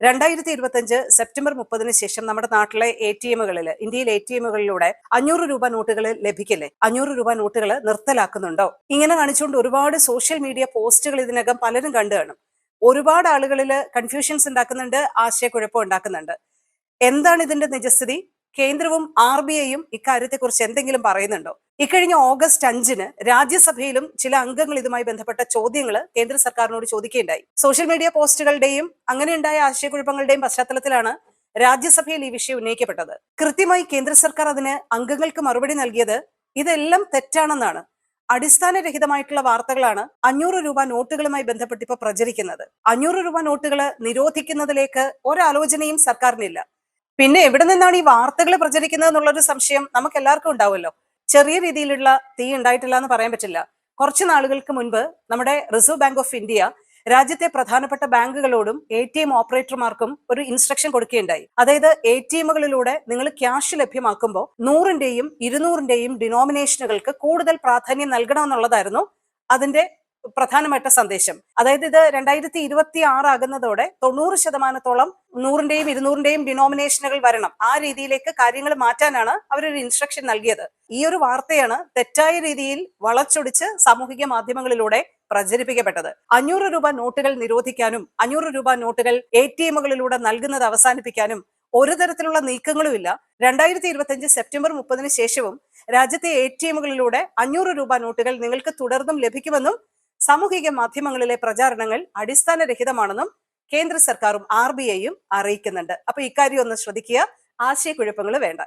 രണ്ടായിരത്തി ഇരുപത്തഞ്ച് സെപ്റ്റംബർ മുപ്പതിന് ശേഷം നമ്മുടെ നാട്ടിലെ എ ടി എമ്മുകളിൽ ഇന്ത്യയിലെ എ ടി എമ്മുകളിലൂടെ അഞ്ഞൂറ് രൂപ നോട്ടുകൾ ലഭിക്കില്ലേ? അഞ്ഞൂറ് രൂപ നോട്ടുകൾ നിർത്തലാക്കുന്നുണ്ടോ? ഇങ്ങനെ കാണിച്ചുകൊണ്ട് ഒരുപാട് സോഷ്യൽ മീഡിയ പോസ്റ്റുകൾ ഇതിനകം പലരും കണ്ടു കാണും. ഒരുപാട് ആളുകളിൽ കൺഫ്യൂഷൻസ് ഉണ്ടാക്കുന്നുണ്ട് ആശയക്കുഴപ്പം ഉണ്ടാക്കുന്നുണ്ട്. എന്താണ് ഇതിന്റെ നിജസ്ഥിതി? കേന്ദ്രവും ആർ ബി ഐയും ഇക്കാര്യത്തെക്കുറിച്ച് എന്തെങ്കിലും പറയുന്നുണ്ടോ? ഇക്കഴിഞ്ഞ ഓഗസ്റ്റ് അഞ്ചിന് രാജ്യസഭയിലും ചില അംഗങ്ങൾ ഇതുമായി ബന്ധപ്പെട്ട ചോദ്യങ്ങൾ കേന്ദ്ര സർക്കാരിനോട് ചോദിക്കുകയുണ്ടായി. സോഷ്യൽ മീഡിയ പോസ്റ്റുകളുടെയും അങ്ങനെയുണ്ടായ ആശയക്കുഴപ്പങ്ങളുടെയും പശ്ചാത്തലത്തിലാണ് രാജ്യസഭയിൽ ഈ വിഷയം ഉന്നയിക്കപ്പെട്ടത്. കൃത്യമായി കേന്ദ്ര സർക്കാർ അതിന് അംഗങ്ങൾക്ക് മറുപടി നൽകിയത് ഇതെല്ലാം തെറ്റാണെന്നാണ്. അടിസ്ഥാനരഹിതമായിട്ടുള്ള വാർത്തകളാണ് അഞ്ഞൂറ് രൂപ നോട്ടുകളുമായി ബന്ധപ്പെട്ട് ഇപ്പൊ പ്രചരിക്കുന്നത്. അഞ്ഞൂറ് രൂപ നോട്ടുകൾ നിരോധിക്കുന്നതിലേക്ക് ഒരാലോചനയും സർക്കാരിനില്ല. പിന്നെ എവിടെ നിന്നാണ് ഈ വാർത്തകൾ പ്രചരിക്കുന്നത് എന്നുള്ളൊരു സംശയം നമുക്ക് എല്ലാവർക്കും ഉണ്ടാവുമല്ലോ. ചെറിയ രീതിയിലുള്ള തീ ഉണ്ടായിട്ടില്ല എന്ന് പറയാൻ പറ്റില്ല. കുറച്ച് നാളുകൾക്ക് മുൻപ് നമ്മുടെ റിസർവ് ബാങ്ക് ഓഫ് ഇന്ത്യ രാജ്യത്തെ പ്രധാനപ്പെട്ട ബാങ്കുകളോടും എ ടി എം ഓപ്പറേറ്റർമാർക്കും ഒരു ഇൻസ്ട്രക്ഷൻ കൊടുക്കുകയുണ്ടായി. അതായത് എ ടി എമ്മുകളിലൂടെ നിങ്ങൾ ക്യാഷ് ലഭ്യമാക്കുമ്പോൾ നൂറിന്റെയും ഇരുന്നൂറിന്റെയും ഡിനോമിനേഷനുകൾക്ക് കൂടുതൽ പ്രാധാന്യം നൽകണമെന്നുള്ളതായിരുന്നു അതിന്റെ പ്രധാനപ്പെട്ട സന്ദേശം. അതായത് ഇത് രണ്ടായിരത്തി ഇരുപത്തി ആറ് ആകുന്നതോടെ തൊണ്ണൂറ് ശതമാനത്തോളം നൂറിന്റെയും ഇരുന്നൂറിന്റെയും ഡിനോമിനേഷനുകൾ വരണം. ആ രീതിയിലേക്ക് കാര്യങ്ങൾ മാറ്റാനാണ് അവരൊരു ഇൻസ്ട്രക്ഷൻ നൽകിയത്. ഈ ഒരു വാർത്തയാണ് തെറ്റായ രീതിയിൽ വളച്ചൊടിച്ച് സാമൂഹിക മാധ്യമങ്ങളിലൂടെ പ്രചരിപ്പിക്കപ്പെട്ടത്. അഞ്ഞൂറ് രൂപ നോട്ടുകൾ നിരോധിക്കാനും അഞ്ഞൂറ് രൂപ നോട്ടുകൾ എ ടി എമ്മുകളിലൂടെ നൽകുന്നത് അവസാനിപ്പിക്കാനും ഒരു തരത്തിലുള്ള നീക്കങ്ങളുമില്ല. രണ്ടായിരത്തി ഇരുപത്തി സെപ്റ്റംബർ മുപ്പതിന് ശേഷവും രാജ്യത്തെ എ ടി എമ്മുകളിലൂടെ അഞ്ഞൂറ് രൂപ നോട്ടുകൾ നിങ്ങൾക്ക് തുടർന്നും ലഭിക്കുമെന്നും സാമൂഹിക മാധ്യമങ്ങളിലെ പ്രചാരണങ്ങൾ അടിസ്ഥാനരഹിതമാണെന്നും കേന്ദ്ര സർക്കാരും ആർ ബി ഐയും അറിയിക്കുന്നുണ്ട്. അപ്പൊ ഇക്കാര്യം ഒന്ന് ശ്രദ്ധിക്കുക. ആശയക്കുഴപ്പങ്ങൾ വേണ്ട.